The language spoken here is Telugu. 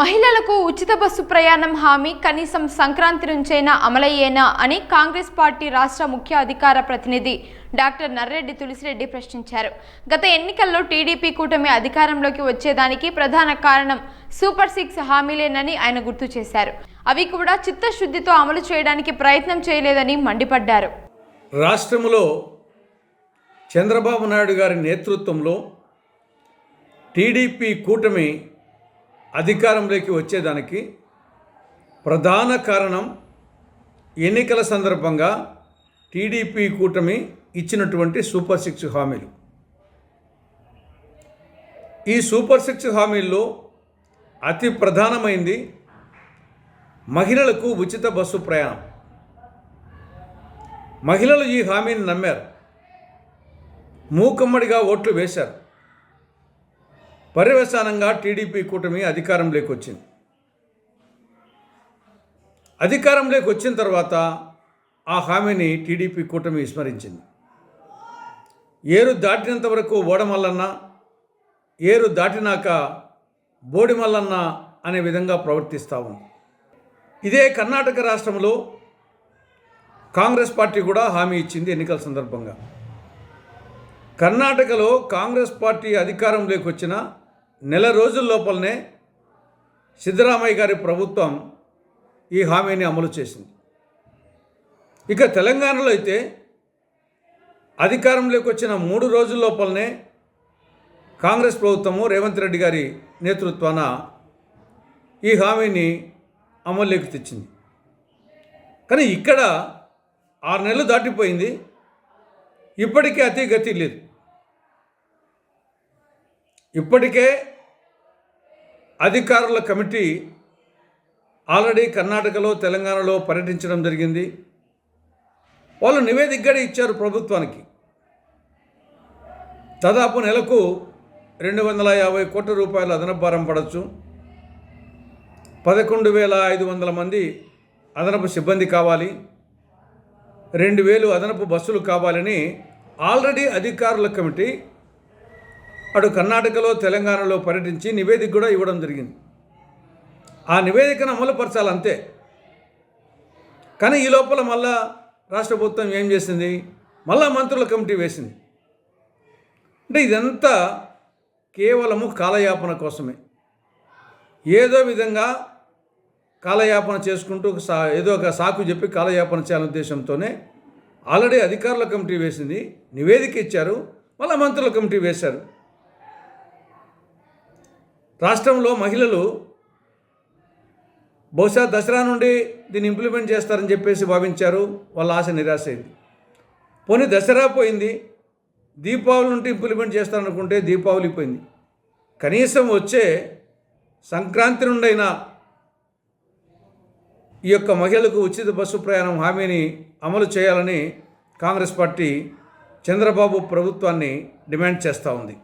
మహిళలకు ఉచిత బస్సు ప్రయాణం హామీ కనీసం సంక్రాంతి నుంచైనా అమలయ్యేనా అని కాంగ్రెస్ పార్టీ రాష్ట్ర ముఖ్య అధికార ప్రతినిధి డాక్టర్ నర్రెడ్డి తులసిరెడ్డి ప్రశ్నించారు. గత ఎన్నికల్లో టీడీపీ కూటమి అధికారంలోకి వచ్చేదానికి ప్రధాన కారణం సూపర్ సిక్స్ హామీలేనని ఆయన గుర్తు చేశారు. అవి కూడా చిత్తశుద్ధితో అమలు చేయడానికి ప్రయత్నం చేయలేదని మండిపడ్డారు. రాష్ట్రంలో చంద్రబాబు నాయుడు గారి నేతృత్వంలో టీడీపీ కూటమి అధికారంలోకి వచ్చేదానికి ప్రధాన కారణం ఎన్నికల సందర్భంగా టీడీపీ కూటమి ఇచ్చినటువంటి సూపర్ సిక్స్ హామీలు. ఈ సూపర్ సిక్స్ హామీల్లో అతి ప్రధానమైంది మహిళలకు ఉచిత బస్సు ప్రయాణం. మహిళలు ఈ హామీని నమ్మారు. మూకమ్మడిగా ఓట్లు వేశారు. పర్యవసానంగా టీడీపీ కూటమి అధికారంలోకి వచ్చింది అధికారంలోకి వచ్చిన తర్వాత ఆ హామీని టీడీపీ కూటమి విస్మరించింది. ఏరు దాటినంత వరకు ఓడమల్లన్న ఏరు దాటినాక బోడిమల్లన్న అనే విధంగా ప్రవర్తిస్తూ ఉంది. ఇదే కర్ణాటక రాష్ట్రంలో కాంగ్రెస్ పార్టీ కూడా హామీ ఇచ్చింది ఎన్నికల సందర్భంగా. కర్ణాటకలో కాంగ్రెస్ పార్టీ అధికారంలోకి వచ్చిన నెల రోజుల లోపలనే సిద్ధరామయ్య గారి ప్రభుత్వం ఈ హామీని అమలు చేసింది. ఇక తెలంగాణలో అయితే అధికారంలోకి వచ్చిన మూడు రోజుల లోపలనే కాంగ్రెస్ ప్రభుత్వము రేవంత్ రెడ్డి గారి నేతృత్వాన ఈ హామీని అమల్లోకి తెచ్చింది. కానీ ఇక్కడ ఆరు నెలలు దాటిపోయింది. ఇప్పటికీ అతి గతి లేదు. ఇప్పటికే అధికారుల కమిటీ ఆల్రెడీ కర్ణాటకలో తెలంగాణలో పర్యటించడం జరిగింది. వాళ్ళు నివేదిక ఇచ్చారు ప్రభుత్వానికి. దాదాపు నెలకు రెండు వందల యాభై కోట్ల రూపాయల అదనపు భారం పడవచ్చు పదకొండు వేల ఐదు వందల మంది అదనపు సిబ్బంది కావాలి. రెండు వేలు అదనపు బస్సులు కావాలని ఆల్రెడీ అధికారుల కమిటీ అటు కర్ణాటకలో తెలంగాణలో పర్యటించి నివేదిక కూడా ఇవ్వడం జరిగింది. ఆ నివేదికను అమలుపరచాలి అంతే. కానీ ఈ లోపల మళ్ళా రాష్ట్ర ప్రభుత్వం ఏం చేసింది? మళ్ళా మంత్రుల కమిటీ వేసింది. అంటే ఇదంతా కేవలము కాలయాపన కోసమే. ఏదో విధంగా కాలయాపన చేసుకుంటూ సా ఏదో ఒక సాకు చెప్పి కాలయాపన చేయాలనే ఉద్దేశంతోనే ఆల్రెడీ అధికారుల కమిటీ వేసింది. నివేదిక ఇచ్చారు. మళ్ళీ మంత్రుల కమిటీ వేశారు. రాష్ట్రంలో మహిళలు బహుశా దసరా నుండి దీన్ని ఇంప్లిమెంట్ చేస్తారని చెప్పేసి భావించారు. వాళ్ళ ఆశ నిరాశ అయింది పోనీ దసరా పోయింది దీపావళి నుండి ఇంప్లిమెంట్ చేస్తారనుకుంటే దీపావళి పోయింది. కనీసం వచ్చే సంక్రాంతి నుండైనా ఈ యొక్క మహిళలకు ఉచిత బస్సు ప్రయాణం హామీని అమలు చేయాలని కాంగ్రెస్ పార్టీ చంద్రబాబు ప్రభుత్వాన్ని డిమాండ్ చేస్తూ ఉంది.